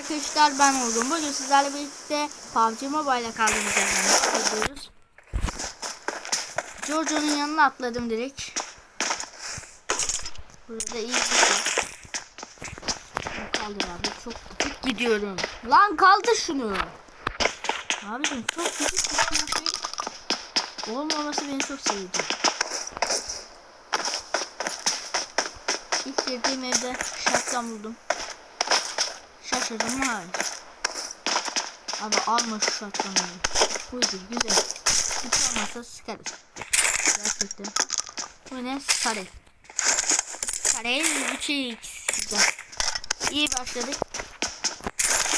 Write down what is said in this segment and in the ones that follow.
arkadaşlar ben Olgun. Bugün sizlerle birlikte PUBG Mobile'la kaldığımız yerden gidiyoruz. Giorgio'nun yanına atladım direkt. Burada iyi bir şey. Kaldır abi çok küçük gidiyorum. Lan kaldır şunu. Abicim çok küçük bir şey olmaması beni çok sevdi. İlk girdiğim evde şartlan buldum. Şaşırdım mı? Hayır. Abi alma şu şartlanmayı. Buydu güzel. Hiç olmazsa sıkarız. Gerçekten. Bu ne? Skare. Skare 3x. Güzel. İyi başladık.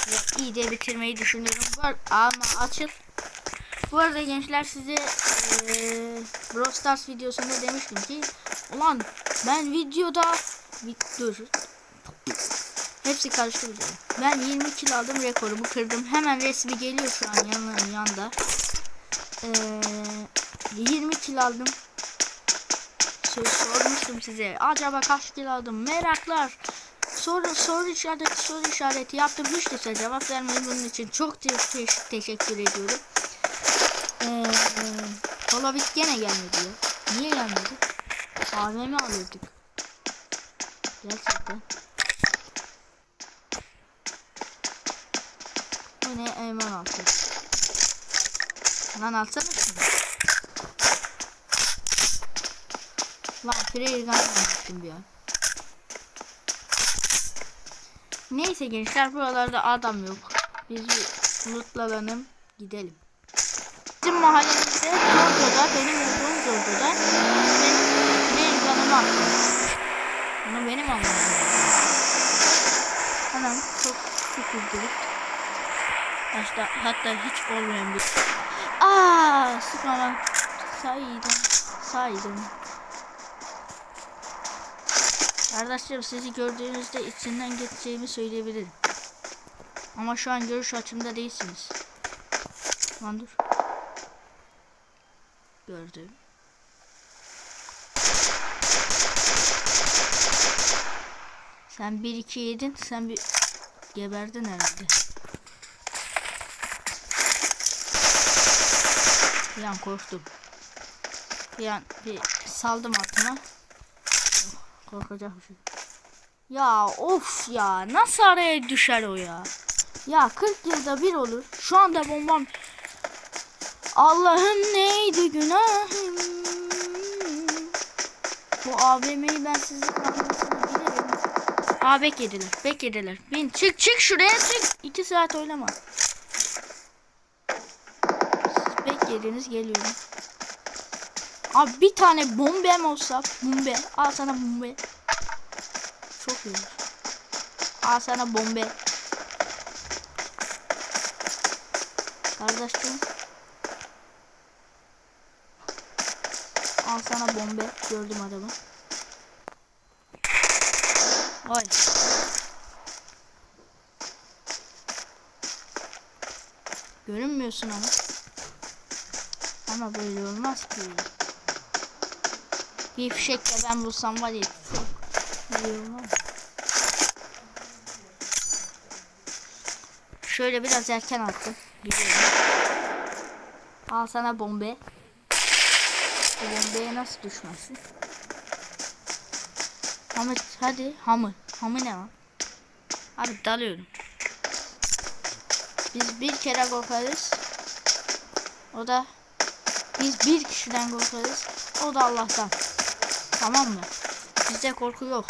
Ve iyi de bitirmeyi düşünüyorum. Bu ar- ama açıl. Bu arada gençler size eee Brawl Stars videosunda demiştim ki Ulan ben videoda Vi- dur Hepsi karıştı bu canım. Ben 20 kilo aldım rekorumu kırdım. Hemen resmi geliyor şu an yanı yanda. Ee, 20 kilo aldım. Söz sormuştum size. Acaba kaç kilo aldım? Meraklar. Soru soru işareti soru işareti yaptım. Hiç de cevap vermeyin. Bunun için çok te- te- teşekkür ediyorum. Ee, Dolabit gene gelmedi ya. Niye gelmedi? AVM alıyorduk. Gerçekten. Bu ne? Eyman altı. Lan alsana şunu. Lan Freyrgan yaptım bir an. Neyse gençler buralarda adam yok. Biz bir lootlanalım gidelim. Bizim mahallemizde Zordo'da benim olduğum Zordo'da benim canımı attı. Bunu benim almam lazım. Anam çok sıkıldık. Hatta, hatta hiç olmayan bir... Aa, sıkmama. Saydım. Saydım. Kardeşlerim sizi gördüğünüzde içinden geçeceğimi söyleyebilirim. Ama şu an görüş açımda değilsiniz. Lan dur. Gördüm. Sen bir iki yedin, sen bir geberdin herhalde. Bir an korktum. Bir an bir saldım. Oh, korkacak bir şey. Ya of ya nasıl araya düşer o ya? Ya 40 yılda bir olur. Şu anda bombam Allah'ım neydi günahım? Bu AVM'yi ben sizin almasını bilirim. Aa bek yediler. Bek yediler. Bin çık çık şuraya çık. İki saat oynama. Yediniz geliyorum. Abi bir tane bombem olsa bombe. Al sana bombe. Çok iyi. Al sana bombe. Kardeşim. Al sana bombe. Gördüm adamı. Oy. Görünmüyorsun ama. Ama böyle olmaz ki. Bir fişekle ben bulsam var ya. Çok iyi olmaz. Şöyle biraz erken attım. Gidiyorum. Al sana bombe. Bu bombaya nasıl düşmezsin? Hamı hadi hamı. Hamı ne lan? Abi dalıyorum. Biz bir kere korkarız. O da biz bir kişiden korkarız. O da Allah'tan. Tamam mı? Bizde korku yok.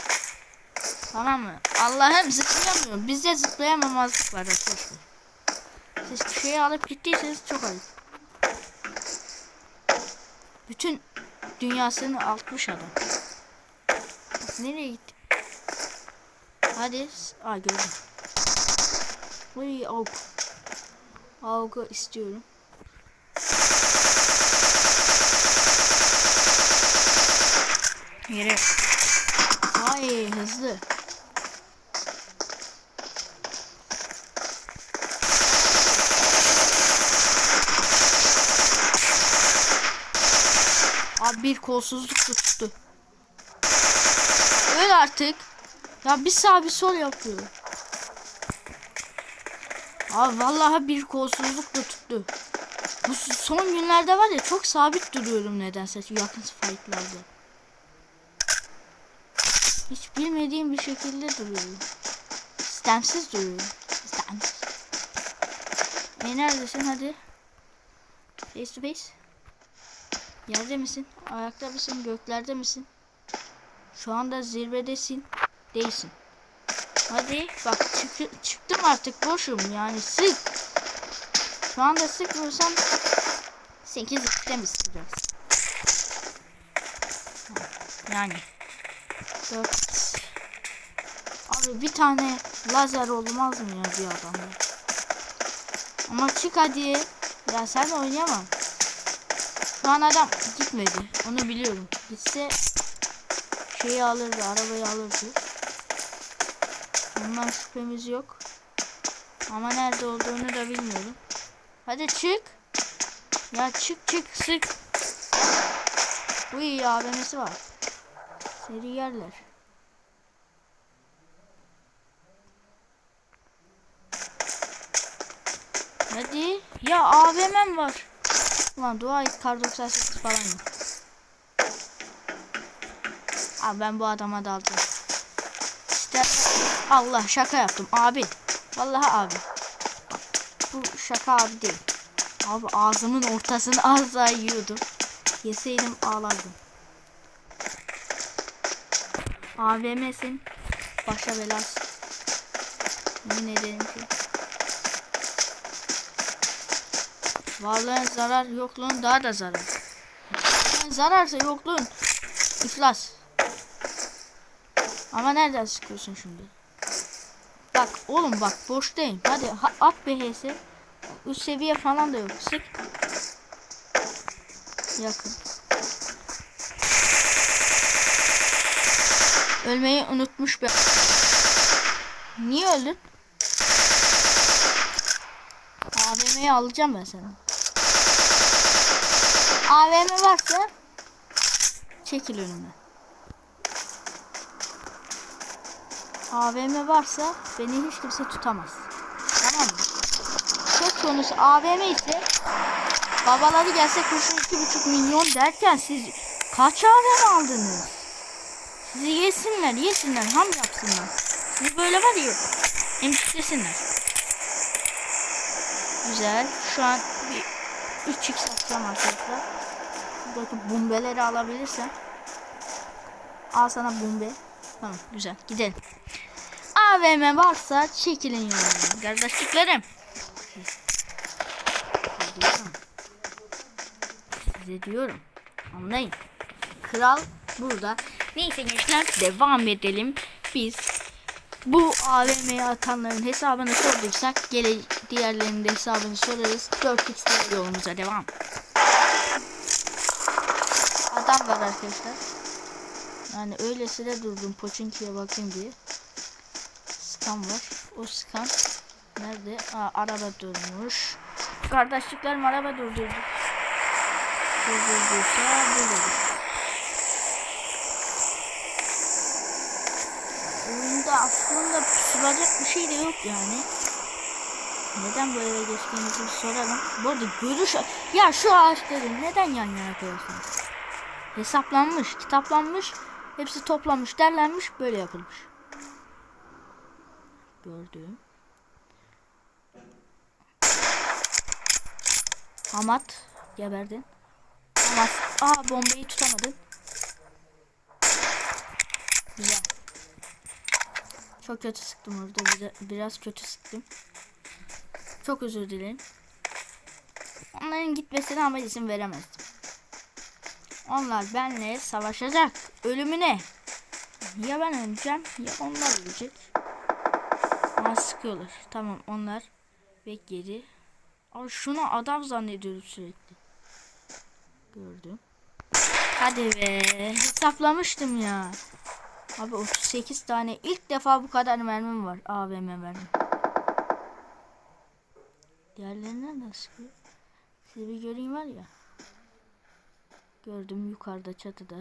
Tamam mı? Allah'ım zıplayamıyor. Bizde zıplayamamazlık var arkadaşlar. Siz bir şeyi alıp gittiyseniz çok ayıp. Bütün dünyasını altmış adam. Nereye gitti? Hadi. Aa gördüm. Uy avuk. Avuku istiyorum. Yere. Ay hızlı. Abi bir kolsuzluk tuttu. Öl artık. Ya bir sağ bir sol yapıyor. Abi vallahi bir kolsuzlukla tuttu. Bu son günlerde var ya çok sabit duruyorum nedense yakın fightlarda. Hiç bilmediğim bir şekilde duruyorum. Stemsiz duruyorum. Stemsiz. E neredesin hadi. Face to face. Yerde misin? Ayakta mısın? Göklerde misin? Şu anda zirvedesin. Değilsin. Hadi bak çık çıktım artık boşum yani sık. Şu anda sık vursam 8 2'de mi? Yani 4 Abi bir tane lazer olmaz mı ya bir adamda? Ama çık hadi. Ya sen oynayamam. Şu an adam gitmedi. Onu biliyorum. Gitse şeyi alırdı, arabayı alırdı. Ondan şüphemiz yok. Ama nerede olduğunu da bilmiyorum. Hadi çık. Ya çık çık sık. İyi AVM'si var. Seri yerler. Hadi. Ya AVM'm var. Ulan dua et kar 98 falan yok. Abi ben bu adama daldım. İşte Allah şaka yaptım abi. Vallahi abi. Bu şaka abi değil. Abi ağzımın ortasını az daha yiyordum. Yeseydim ağlardım. AVM'sin. Başa belası. Yemin ederim ki. Varlığın zarar yokluğun daha da zarar. Zararsa yokluğun iflas. Ama nereden sıkıyorsun şimdi? Bak oğlum bak boştayım. Hadi ha- at bir HS. Üst seviye falan da yok. Sık. Yakın. Ölmeyi unutmuş be. Niye öldün? AVM'yi alacağım ben seni. AVM varsa çekil önüme. AVM varsa beni hiç kimse tutamaz. Tamam mı? Söz konusu AVM ise babaları gelse kurşun iki buçuk milyon derken siz kaç AVM aldınız? Sizi yesinler, yesinler, ham yapsınlar. Sizi böyle var ya, emciklesinler. Güzel. Şu an bir 3x atacağım arkadaşlar. Buradaki bombeleri alabilirsem. Al sana bombe. Tamam güzel gidelim. AVM varsa çekilin yolundan. Kardeşliklerim. Size diyorum. Anlayın. Kral burada. Neyse gençler devam edelim. Biz bu AVM'ye atanların hesabını sorduysak gele diğerlerinin de hesabını sorarız. 4x yolumuza devam. Adam var arkadaşlar. Yani öylesine durdum Poçinki'ye bakayım diye. Skan var. O skan nerede? Aa, araba durmuş. Kardeşliklerim araba durdurdu. Durdurduysa buradadır. Aslında pusulacak bir şey de yok yani. Neden eve geçtiğimizi soralım. Bu arada görüş... Ya şu ağaçları neden yan yana koyuyorsunuz? Hesaplanmış, kitaplanmış, hepsi toplanmış, derlenmiş, böyle yapılmış. Gördüm. Hamat geberdin. Hamat. Aa bombayı tutamadın. Güzel. Çok kötü sıktım orada. Biraz, kötü sıktım. Çok özür dilerim. Onların gitmesine ama izin veremezdim. Onlar benle savaşacak. Ölümüne. Ya ben öleceğim ya onlar ölecek. Ama sıkıyorlar. Tamam onlar bekledi. Abi şunu adam zannediyorum sürekli. Gördüm. Hadi be. Hesaplamıştım ya. Abi 38 tane. ilk defa bu kadar mermim var. AVM mermi. Diğerlerinden de sıkıyor. Sizi bir göreyim var ya. Gördüm yukarıda çatıda.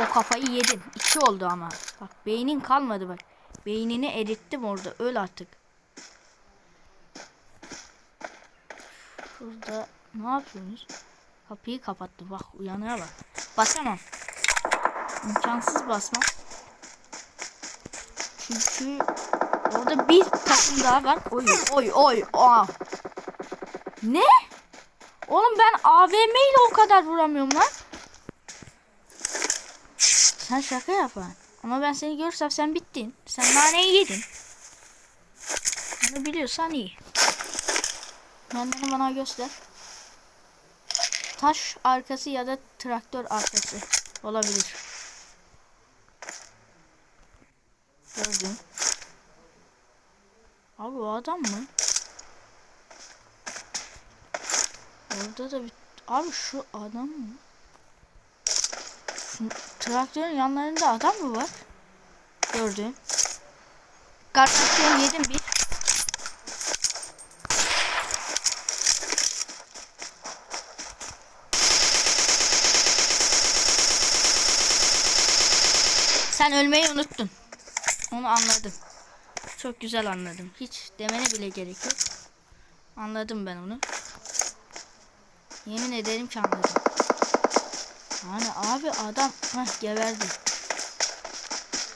O kafayı yedin. İki oldu ama. Bak beynin kalmadı bak. Beynini erittim orada. Öl artık. Şurada ne yapıyorsunuz? Kapıyı kapattı. Bak uyanıyor bak. Basamam. İmkansız basmam. Çünkü orada bir takım daha var. Oy oy oy. Aa. Ne? Oğlum ben AVM ile o kadar vuramıyorum lan. Sen şaka yapan. Ama ben seni görürsem sen bittin. Sen naneyi yedin. Bunu biliyorsan iyi. Kendini bana göster. Taş arkası ya da traktör arkası olabilir. Gördüm. Abi o adam mı? Orada da bir... Abi şu adam mı? Şu traktörün yanlarında adam mı var? Gördüm. Kartlaşıyor yedim bir. Sen ölmeyi unuttun. Onu anladım. Çok güzel anladım. Hiç demene bile gerek yok. Anladım ben onu. Yemin ederim ki anladım. Yani abi adam heh, geberdi.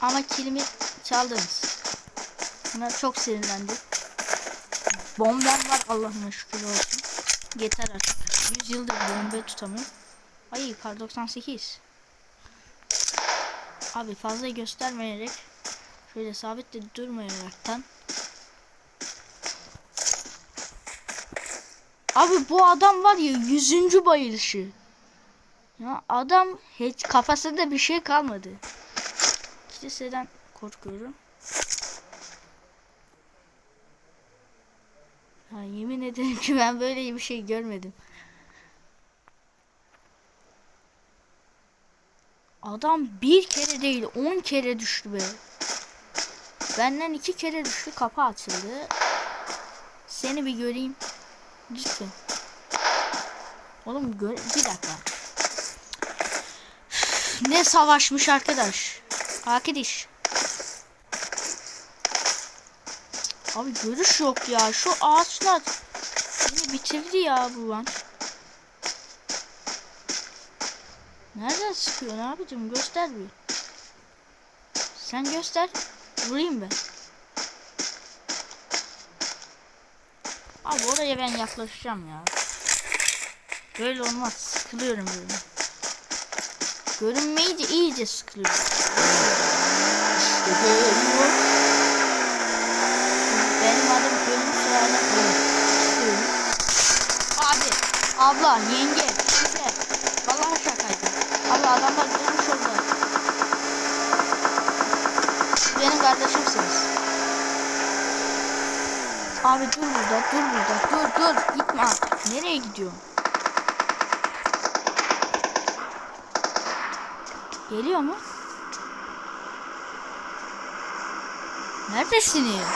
Ama kilimi çaldınız. Buna çok sinirlendim. Bombam var Allah'ıma şükür olsun. Yeter artık. 100 yıldır bomba tutamıyorum. Ay kar 98. Abi fazla göstermeyerek şöyle sabit de durmayaraktan Abi bu adam var ya yüzüncü bayılışı. Ya adam hiç kafasında bir şey kalmadı. Kiliseden korkuyorum. Ya yemin ederim ki ben böyle bir şey görmedim. Adam bir kere değil on kere düştü be. Benden iki kere düştü kapı açıldı. Seni bir göreyim. Lütfen. Oğlum gör bir dakika. ne savaşmış arkadaş. Arkadaş. Abi görüş yok ya. Şu ağaçlar beni bitirdi ya bu lan. Nereden sıkıyorsun abicim? Göster bir. Sen göster. Vurayım ben. Abi oraya ben yaklaşacağım ya. Böyle olmaz. Sıkılıyorum böyle. Görünmeyi de iyice sıkılıyorum. İşte geliyor. Benim adım Ölüm Sıradan Ölüm. Abi, abla, yenge, teyze. Vallahi şakaydı. Abi adamlar görmüş oldu. Siz Benim kardeşimsiniz. Abi dur burada, dur burada, dur dur, gitme. Nereye gidiyorsun? Geliyor mu? Neredesiniz?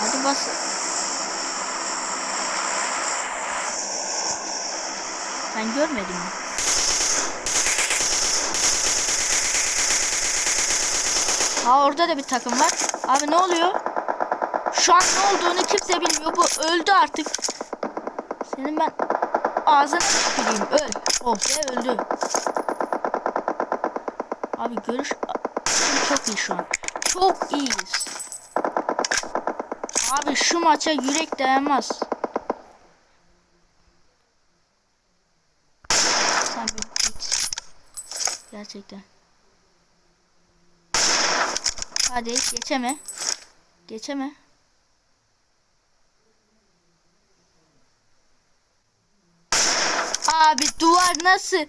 Hadi bas. Ben görmedim mi? Ha orada da bir takım var. Abi ne oluyor? Şu an ne olduğunu kimse bilmiyor. Bu öldü artık. Senin ben ağzına tüküreyim. Öl. Oh be öldü. Abi görüş çok iyi şu an. Çok iyiyiz. Abi şu maça yürek dayanmaz. Sen bir git. Gerçekten. Hadi geçeme. Geçeme. Abi duvar nasıl?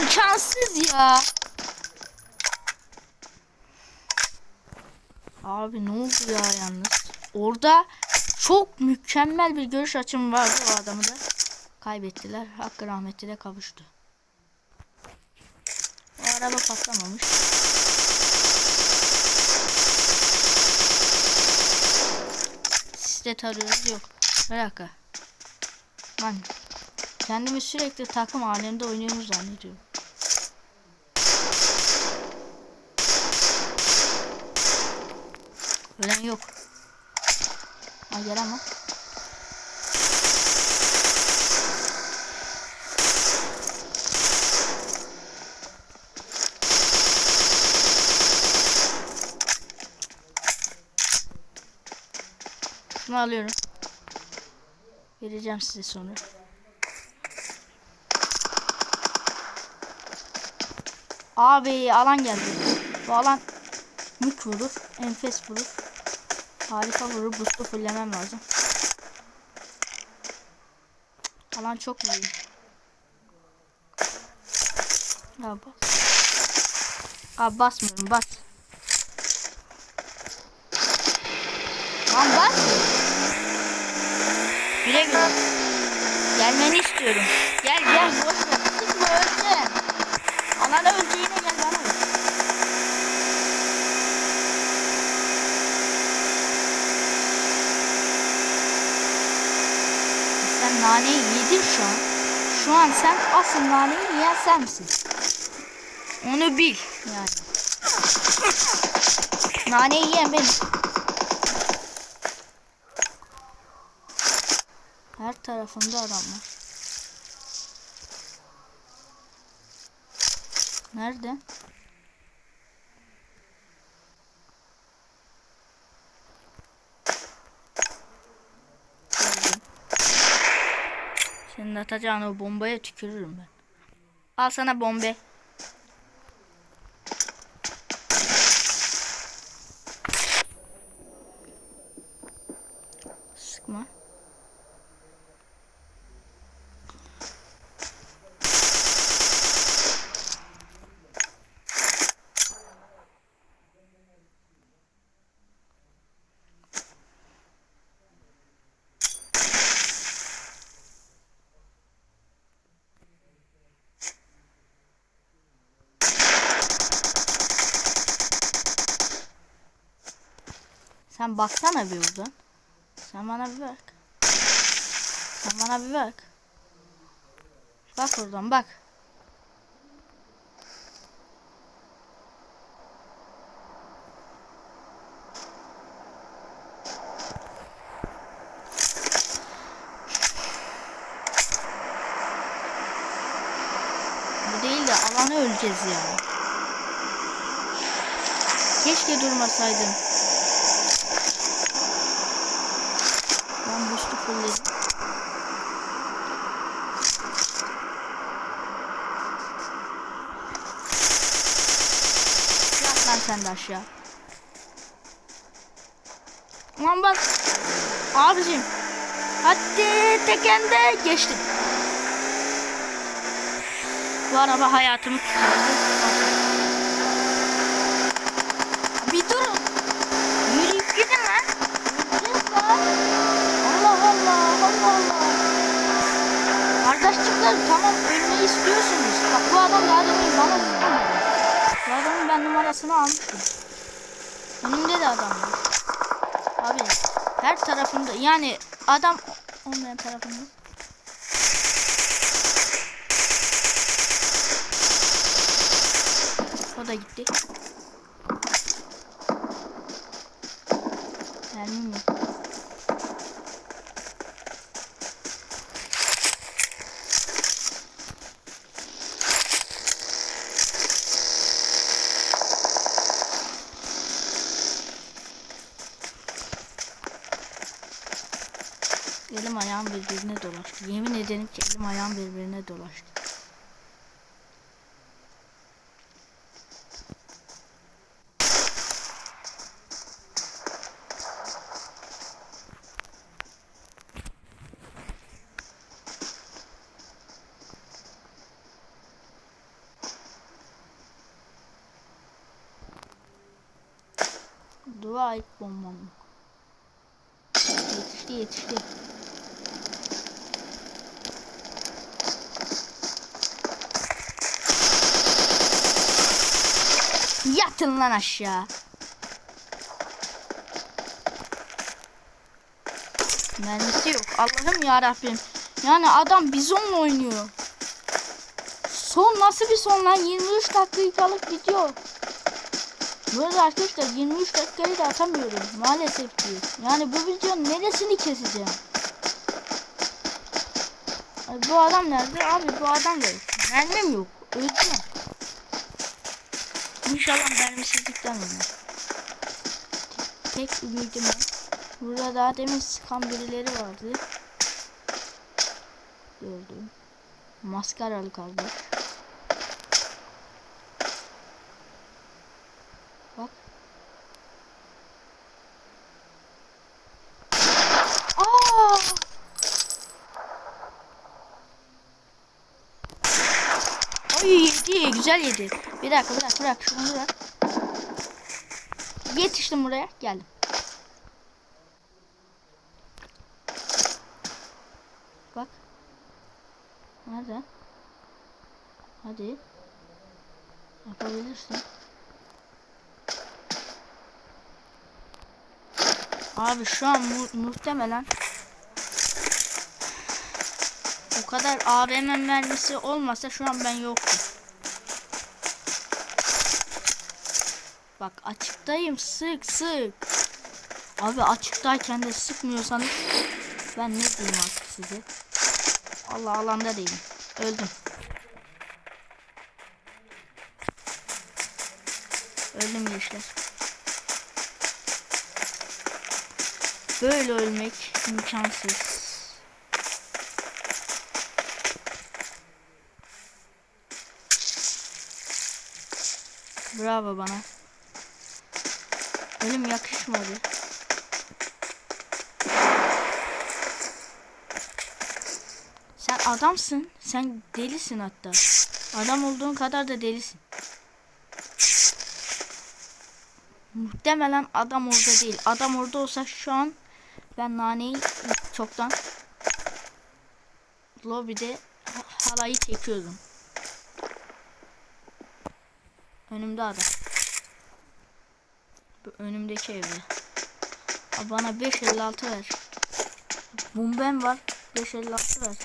İmkansız ya. Abi ne oldu ya yalnız? Orada çok mükemmel bir görüş açım vardı o adamı da. Kaybettiler. Hakkı rahmetine kavuştu. Araba patlamamış. Siste tarıyoruz yok. Bir dakika. Lan kendimi sürekli takım halinde oynuyoruz zannediyorum. Ölen yok. Ha gel Şunu alıyorum. Vereceğim size sonra. Abi alan geldi. Bu alan mük vurur. Enfes vurur. Harika vurur. Boost'u fullemem lazım. Alan çok iyi. Ya bas. Abi basmıyorum bas. Lan bas. Güle güle. Gelmeni istiyorum. Gel gel boş ver. Sıkma öldün. Anana öleceğine gel bana. Sen naneyi yedin şu an. Şu an sen asıl naneyi yiyen sen misin? Onu bil yani. Naneyi yiyen benim. Her tarafında adam var. Nerede? Senin atacağın o bombaya tükürürüm ben. Al sana bombe. Sıkma. Baksana bir buradan. Sen bana bir bak. Sen bana bir bak. Bak oradan bak. Bu değil de alanı öleceğiz yani. Keşke durmasaydım. Ben boost'u fullledim. Yat lan sen de aşağı. Aman bak. Abicim. Hadi tekende geçtim. Bu araba hayatımı kurtardı. Bir durun. Yürüyüp gidin lan. Allah Allah Allah Allah. Kardeşçikler tamam ölmeyi istiyorsunuz. Bak bu adam daha demin bana ben numarasını almıştım. Önümde de adam var. Abi her tarafında yani adam olmayan tarafında. O da gitti. Mermim yok. Elim ayağım birbirine dolaştı. Yemin ederim ki elim ayağım birbirine dolaştı. Dua et bombam. Yetişti yetişti. Yatın lan aşağı. Mermisi yok. Allah'ım ya Rabbim. Yani adam bizonla oynuyor. Son nasıl bir son lan? 23 dakikalık video. Arada arkadaşlar 23 dakikayı da atamıyorum. Maalesef ki. Yani bu videonun neresini keseceğim? Bu adam nerede? Abi bu adam nerede? Mermim yok. Öleceğim. İnşallah mermisizlikten olur. Tek ümidim o. Burada daha demin sıkan birileri vardı. Gördüm. Maskaralı kardeş. Bak. Aa! Oy yedi, güzel yedi. Bir dakika bırak bırak şunu bırak. Yetiştim buraya geldim. Bak. Nerede? Hadi. Yapabilirsin. Abi şu an mu muhtemelen o kadar AVM mermisi olmasa şu an ben yoktum. Bak açıktayım sık sık. Abi açıktayken de sıkmıyorsanız ben ne diyeyim artık size. Allah alanda değilim. Öldüm. Öldüm gençler. Böyle ölmek imkansız. Bravo bana. Ölüm yakışmadı. Sen adamsın. Sen delisin hatta. Adam olduğun kadar da delisin. Muhtemelen adam orada değil. Adam orada olsa şu an ben naneyi çoktan lobide halayı çekiyordum. Önümde adam. Önümdeki evde. Bana 556 ver. Bumbem var. 556 ver.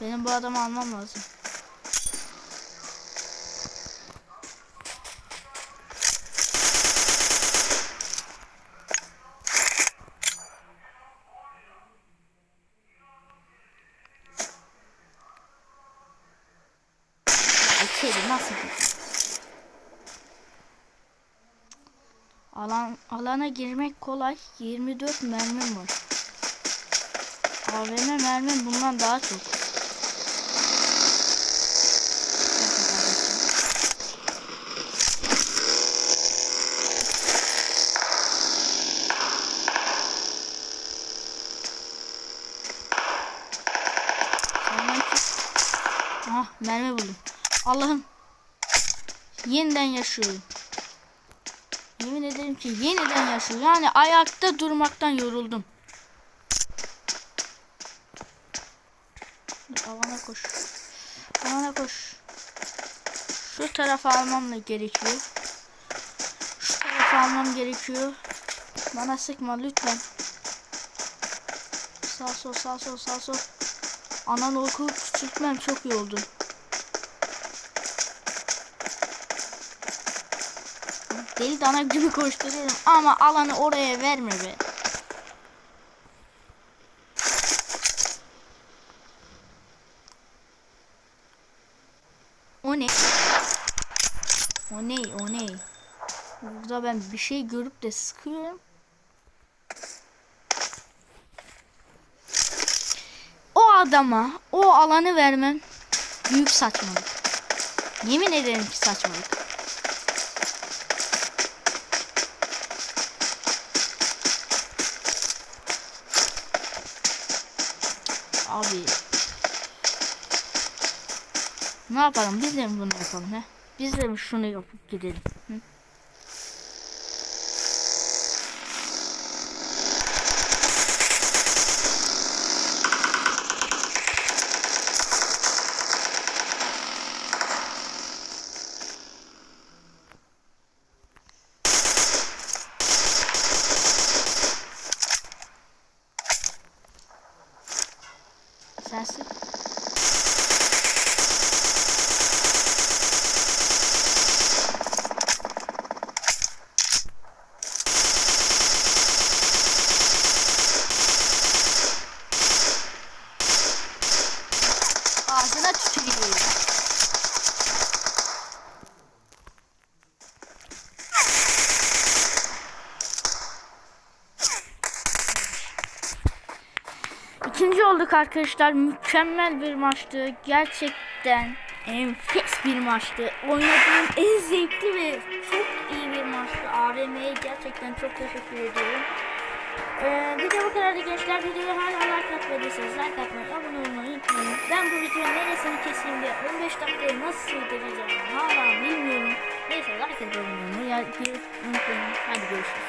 Benim bu adamı almam lazım. İçeri nasıl Alan, alana girmek kolay. 24 mermim var. AVM mermim bundan daha çok. Ah mermi buldum. Allah'ım. Yeniden yaşıyorum. Ederim ki yeniden yaşıyorum. Yani ayakta durmaktan yoruldum. Alana koş. Alana koş. Şu tarafa almam da gerekiyor. Şu tarafa almam gerekiyor. Bana sıkma lütfen. Sağ sol sağ sol sağ sol. Anan oku küçültmem çok iyi oldu. Deli dana gibi koşturuyorum ama alanı oraya verme be. O ne? O ne? O ne? Burada ben bir şey görüp de sıkıyorum. O adama o alanı vermem büyük saçmalık. Yemin ederim ki saçmalık. Abi. Ne yapalım? Biz de bunu yapalım he? Biz de mi şunu yapıp gidelim? Hı? Olduk arkadaşlar. Mükemmel bir maçtı. Gerçekten enfes bir maçtı. Oynadığım en zevkli ve çok iyi bir maçtı. AVM'ye gerçekten çok teşekkür ediyorum. Ee, video bu kadardı gençler. Videoya hala like atmadıysanız like atmayı, abone olmayı unutmayın. Ben bu videonun neresini keseyim de 15 dakikayı nasıl sığdıracağım hala bilmiyorum. Neyse like atmayı unutmayın. Hadi görüşürüz.